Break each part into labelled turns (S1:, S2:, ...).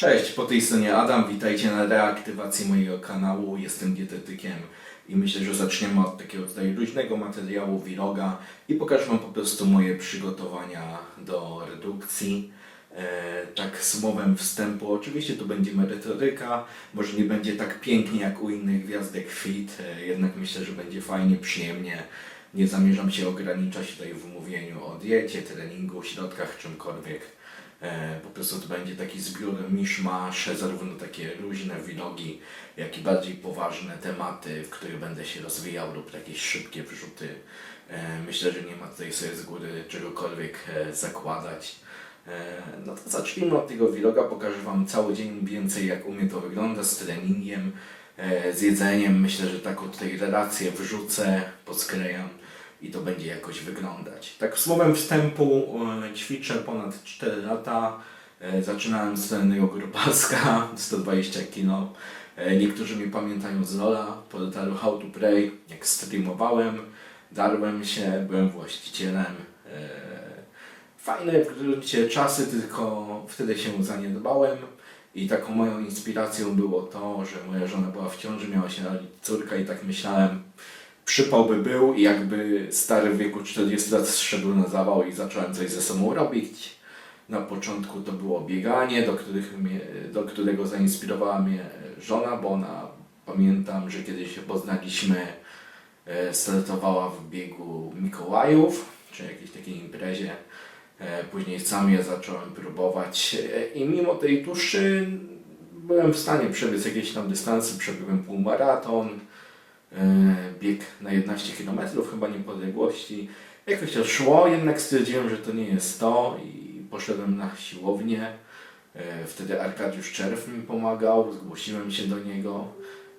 S1: Cześć, po tej stronie Adam, witajcie na reaktywacji mojego kanału. Jestem dietetykiem i myślę, że zaczniemy od takiego tutaj luźnego materiału, vloga i pokażę Wam po prostu moje przygotowania do redukcji. E, tak słowem wstępu, oczywiście to będzie merytoryka, może nie będzie tak pięknie jak u innych gwiazdek fit, e, jednak myślę, że będzie fajnie, przyjemnie. Nie zamierzam się ograniczać tutaj w mówieniu o diecie, treningu, środkach, czymkolwiek. E, po prostu to będzie taki zbiór miszmasz, zarówno takie luźne vlogi, jak i bardziej poważne tematy, w których będę się rozwijał lub jakieś szybkie wrzuty. Myślę, że nie ma tutaj sobie z góry czegokolwiek zakładać. E, no to zacznijmy od tego vloga, pokażę Wam cały dzień więcej jak u mnie to wygląda z treningiem, e, z jedzeniem. Myślę, że taką tutaj relację wrzucę, posklejam i to będzie jakoś wyglądać. Tak słowem wstępu e, ćwiczę ponad 4 lata. Zaczynałem z treningu grupaska, 120 kg. Niektórzy mnie pamiętają z Lola, portalu How to Pray, jak streamowałem, darłem się, byłem właścicielem. Fajne gruncie czasy, tylko wtedy się zaniedbałem. I taką moją inspiracją było to, że moja żona była w ciąży, miała się narodzić córka i tak myślałem, przypał by był i jakby stary w wieku 40 lat zszedł na zawał i zacząłem coś ze sobą robić. Na początku to było bieganie, do, mnie, do którego zainspirowała mnie żona, bo ona pamiętam, że kiedyś się poznaliśmy, e, startowała w biegu Mikołajów, czy jakiejś takiej imprezie. E, Później sam je zacząłem próbować e, i mimo tej tuszy byłem w stanie przebiec jakieś tam dystanse, przebiegłem półmaraton, e, bieg na 11 km chyba niepodległości. Jakoś to szło, jednak stwierdziłem, że to nie jest to i poszedłem na siłownię. Wtedy Arkadiusz Czerw mi pomagał, zgłosiłem się do niego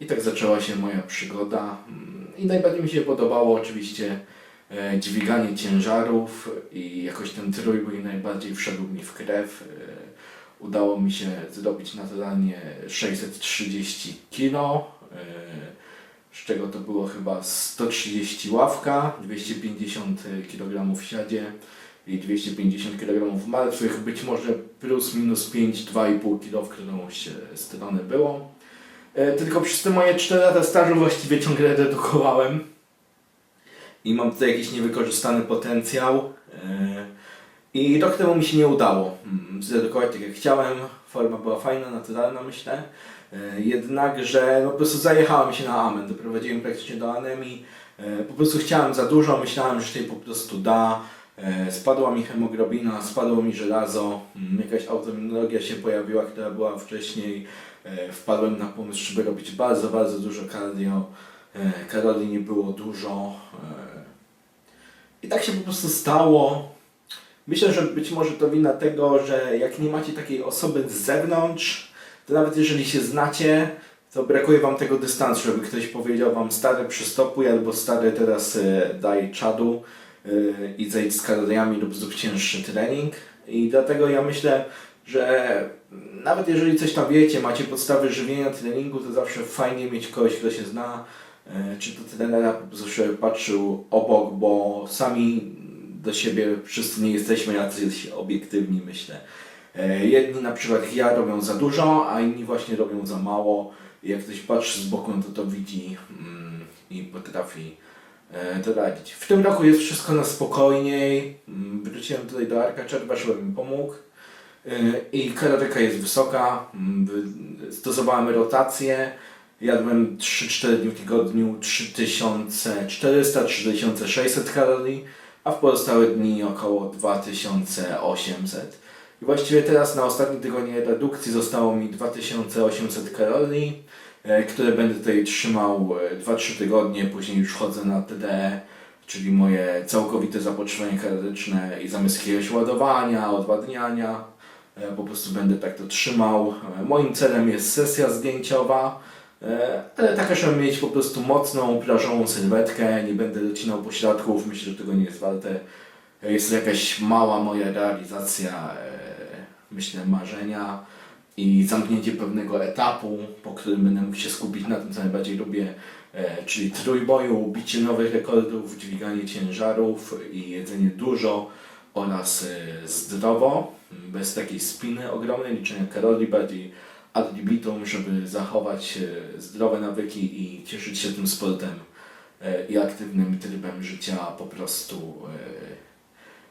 S1: i tak zaczęła się moja przygoda. Mm, I najbardziej mi się podobało oczywiście dźwiganie ciężarów i jakoś ten trójbój najbardziej wszedł mi w krew. E, Udało mi się zrobić naturalnie 630 kg, z czego to było chyba 130 ławka, 250 kg w siadzie i 250 kg martwych, być może plus minus 5, 2,5 kg w którąś e, stronę było. E, Tylko przez te moje 4 lata stażu właściwie ciągle redukowałem i mam tutaj jakiś niewykorzystany potencjał. e, I rok temu mi się nie udało mm, zredukować tak jak chciałem. Forma była fajna, naturalna myślę. E, Jednakże no, po prostu zajechałem się na amen. Doprowadziłem praktycznie do anemii. E, Po prostu chciałem za dużo, myślałem, że się po prostu da. Spadła mi hemoglobina, spadło mi żelazo, mm, jakaś autoimmunologia się pojawiła, która była wcześniej. Wpadłem na pomysł, żeby robić bardzo, bardzo dużo cardio. Kalorii nie było dużo. I tak się po prostu stało. Myślę, że być może to wina tego, że jak nie macie takiej osoby z zewnątrz, to nawet jeżeli się znacie, to brakuje wam tego dystansu, żeby ktoś powiedział wam stary przystopuj albo stary teraz e, daj czadu e, i zejdź z kaloriami lub zrób cięższy trening. I dlatego ja myślę, że nawet jeżeli coś tam wiecie, macie podstawy żywienia, treningu, to zawsze fajnie mieć kogoś, kto się zna, czy to trenera po prostu się patrzył obok, bo sami do siebie wszyscy nie jesteśmy jacyś obiektywni, myślę. E, Jedni na przykład ja robią za dużo, a inni właśnie robią za mało. Jak ktoś patrzy z boku, no to to widzi mm, i potrafi e, to radzić. W tym roku jest wszystko na spokojniej. Mm, Wróciłem tutaj do Arka Czerwa, żeby mi pomógł. E, I kaloryka jest wysoka. Mm, wy- Stosowałem rotację. Jadłem 3-4 dni w tygodniu 3400-3600 kalorii, a w pozostałe dni około 2800. I właściwie teraz na ostatni tygodnie redukcji zostało mi 2800 kalorii, e, które będę tutaj trzymał e, 2-3 tygodnie, później już chodzę na TDE, czyli moje całkowite zapotrzebowanie kaloryczne i zamiast jakiegoś ładowania, odwadniania, e, po prostu będę tak to trzymał. E, Moim celem jest sesja zdjęciowa, e, ale taka, żeby mieć po prostu mocną, plażową sylwetkę, nie będę docinał pośladków, myślę, że tego nie jest warte. Jest to jakaś mała moja realizacja, e, myślę, marzenia i zamknięcie pewnego etapu, po którym będę mógł się skupić na tym, co najbardziej lubię, e, czyli trójboju, bicie nowych rekordów, dźwiganie ciężarów i jedzenie dużo oraz e, zdrowo, bez takiej spiny ogromnej, liczenia kalorii, bardziej ad libitum, żeby zachować e, zdrowe nawyki i cieszyć się tym sportem e, i aktywnym trybem życia po prostu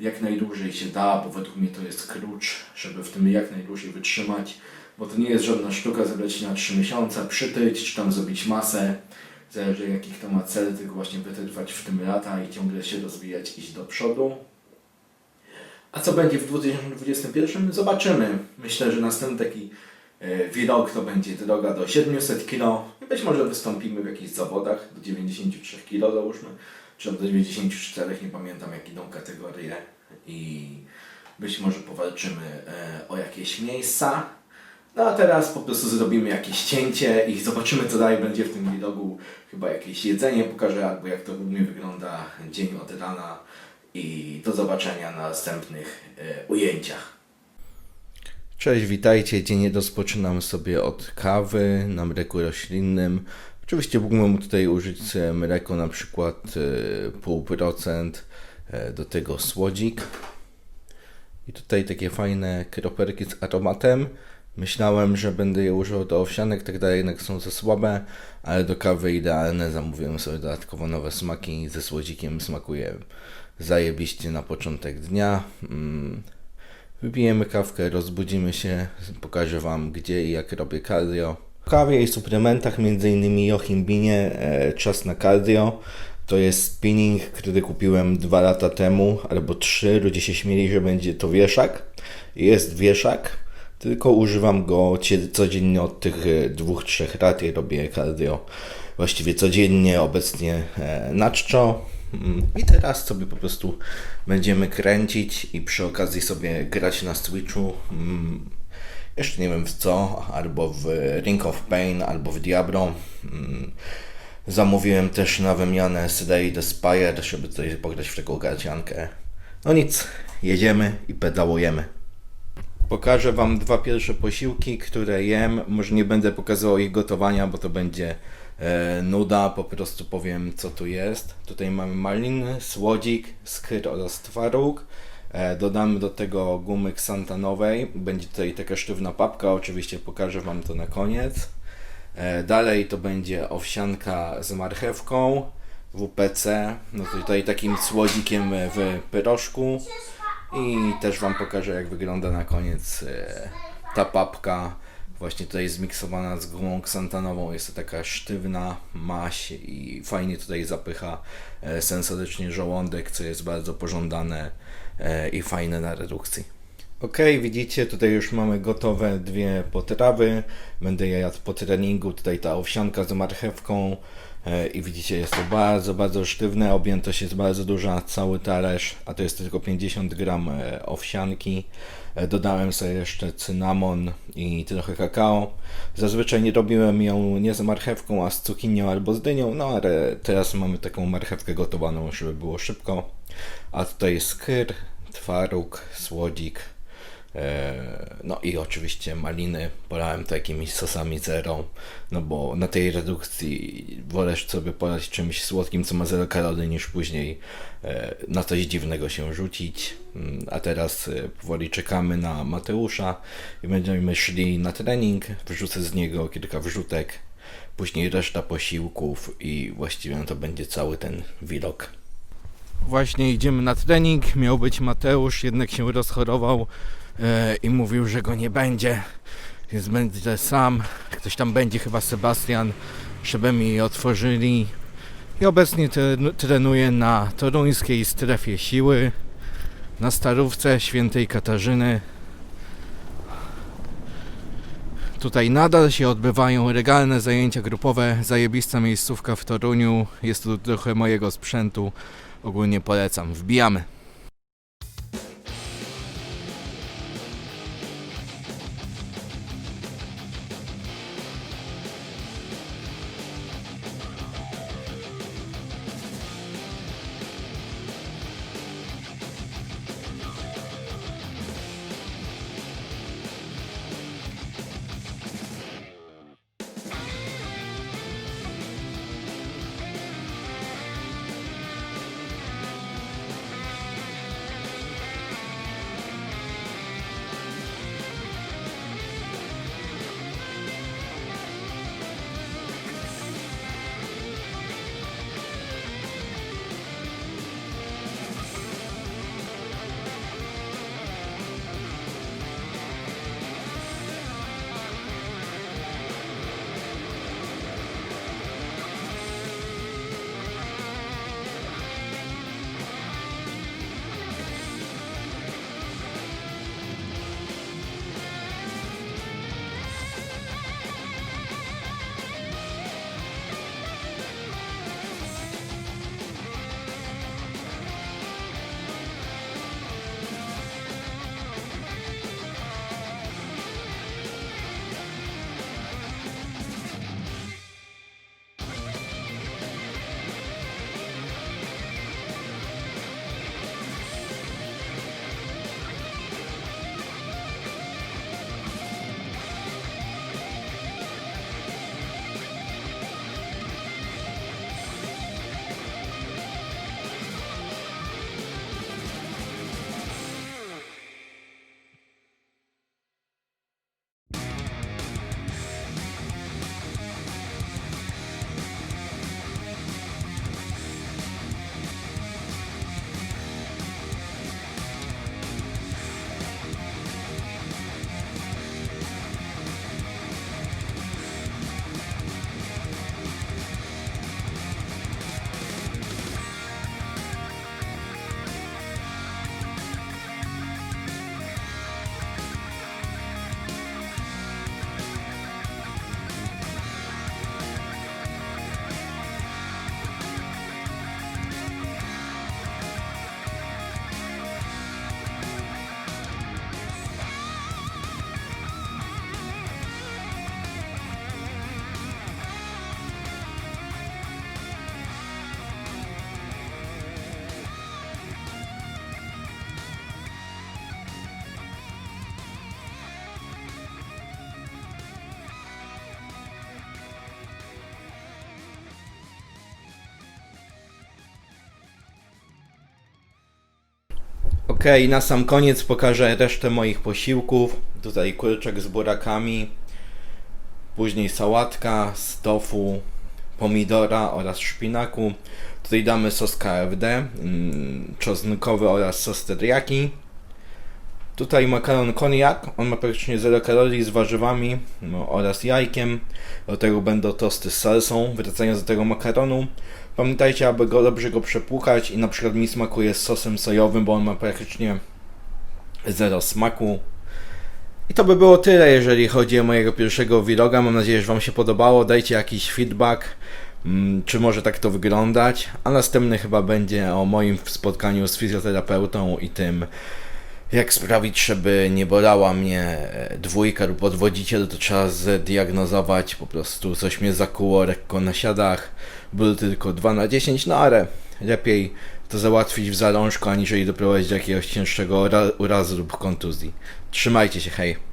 S1: e, jak najdłużej się da, bo według mnie to jest klucz, żeby w tym jak najdłużej wytrzymać, bo to nie jest żadna sztuka zebrać się na 3 miesiące, przytyć, czy tam zrobić masę, zależy jaki kto ma cel, tylko właśnie wytrwać w tym lata i ciągle się rozwijać, iść do przodu. A co będzie w 2021? Zobaczymy. Myślę, że następny taki e, vlog to będzie droga do 700 kg. I być może wystąpimy w jakichś zawodach do 93 kg załóżmy, czy do 94, nie pamiętam jak idą kategorie. I być może powalczymy e, o jakieś miejsca. No a teraz po prostu zrobimy jakieś cięcie i zobaczymy co dalej będzie w tym vlogu. Chyba jakieś jedzenie pokażę, albo jak to u mnie wygląda dzień od rana. I do zobaczenia na następnych e, ujęciach. Cześć, witajcie. Dzień rozpoczynam sobie od kawy na mleku roślinnym. Oczywiście mógłbym tutaj użyć e, mleko na przykład e, pół procent, e, do tego słodzik. I tutaj takie fajne kroperki z aromatem. Myślałem, że będę je używał do owsianek, tak dalej, jednak są za słabe, ale do kawy idealne. Zamówiłem sobie dodatkowo nowe smaki. Ze słodzikiem smakuje zajebiście na początek dnia. Mm. Wypijemy kawkę, rozbudzimy się, pokażę Wam gdzie i jak robię cardio. W kawie i suplementach, m.in. Jochimbinie, e, czas na cardio. To jest spinning, który kupiłem dwa lata temu, albo trzy. Ludzie się śmieli, że będzie to wieszak. Jest wieszak, tylko używam go codziennie od tych e, dwóch, trzech lat i robię cardio właściwie codziennie, obecnie e, na czczo. I teraz sobie po prostu będziemy kręcić i przy okazji sobie grać na Switchu. Mm, Jeszcze nie wiem w co, albo w Ring of Pain, albo w Diablo. Mm, Zamówiłem też na wymianę Slay the Spire, żeby tutaj pograć w taką garciankę. No nic, jedziemy i pedałujemy. Pokażę Wam dwa pierwsze posiłki, które jem. Może nie będę pokazywał ich gotowania, bo to będzie nuda. Po prostu powiem, co tu jest. Tutaj mamy maliny, słodzik, skyr oraz twaróg. E, dodamy do tego gumy ksantanowej. Będzie tutaj taka sztywna papka. Oczywiście pokażę Wam to na koniec. E, dalej to będzie owsianka z marchewką, WPC. No tutaj takim słodzikiem w pyroszku. I też Wam pokażę, jak wygląda na koniec e, ta papka. Właśnie tutaj zmiksowana z gumą ksantanową. Jest to taka sztywna maś i fajnie tutaj zapycha e, sensorycznie żołądek, co jest bardzo pożądane e, i fajne na redukcji. Ok, widzicie, tutaj już mamy gotowe dwie potrawy. Będę je jadł po treningu. Tutaj ta owsianka z marchewką. E, I widzicie, jest to bardzo, bardzo sztywne. Objętość jest bardzo duża, cały talerz, a to jest tylko 50 gram e, owsianki. E, Dodałem sobie jeszcze cynamon i trochę kakao. Zazwyczaj nie robiłem ją nie z marchewką, a z cukinią albo z dynią, no ale teraz mamy taką marchewkę gotowaną, żeby było szybko. A tutaj skyr, twaróg, słodzik, No i oczywiście maliny polałem to jakimiś sosami zero, no bo na tej redukcji wolę sobie polać czymś słodkim, co ma zero kalorii, niż później e, na coś dziwnego się rzucić. Mm, A teraz e, powoli czekamy na Mateusza i będziemy szli na trening, wrzucę z niego kilka wrzutek, później reszta posiłków i właściwie to będzie cały ten vlog. Właśnie idziemy na trening. Miał być Mateusz, jednak się rozchorował e, i mówił, że go nie będzie. Więc będę sam. Ktoś tam będzie, chyba Sebastian, żeby mi otworzyli. I obecnie tre- trenuję na toruńskiej strefie siły, na starówce świętej Katarzyny. Tutaj nadal się odbywają legalne zajęcia grupowe, zajebista miejscówka w Toruniu. Jest tu trochę mojego sprzętu. Ogólnie polecam. Wbijamy. Ok, na sam koniec pokażę resztę moich posiłków. Tutaj kurczak z burakami, później sałatka z tofu, pomidora oraz szpinaku. Tutaj damy sos KFD, mm, czosnkowy oraz sos teriyaki. Tutaj makaron koniak, on ma praktycznie 0 kalorii z warzywami no, oraz jajkiem. Do tego będą tosty z salsą. Wracając do tego makaronu, pamiętajcie, aby go dobrze go przepłukać i na przykład mi smakuje z sosem sojowym, bo on ma praktycznie zero smaku. I to by było tyle, jeżeli chodzi o mojego pierwszego vloga. Mam nadzieję, że Wam się podobało. Dajcie jakiś feedback, mm, czy może tak to wyglądać. A następny chyba będzie o moim spotkaniu z fizjoterapeutą i tym, jak sprawić, żeby nie bolała mnie e, dwójka lub odwodziciel, to trzeba zdiagnozować. Po prostu coś mnie zakuło lekko na siadach. Ból tylko 2 na 10, no ale lepiej to załatwić w zalążku, aniżeli doprowadzić do jakiegoś cięższego ura- urazu lub kontuzji. Trzymajcie się, hej.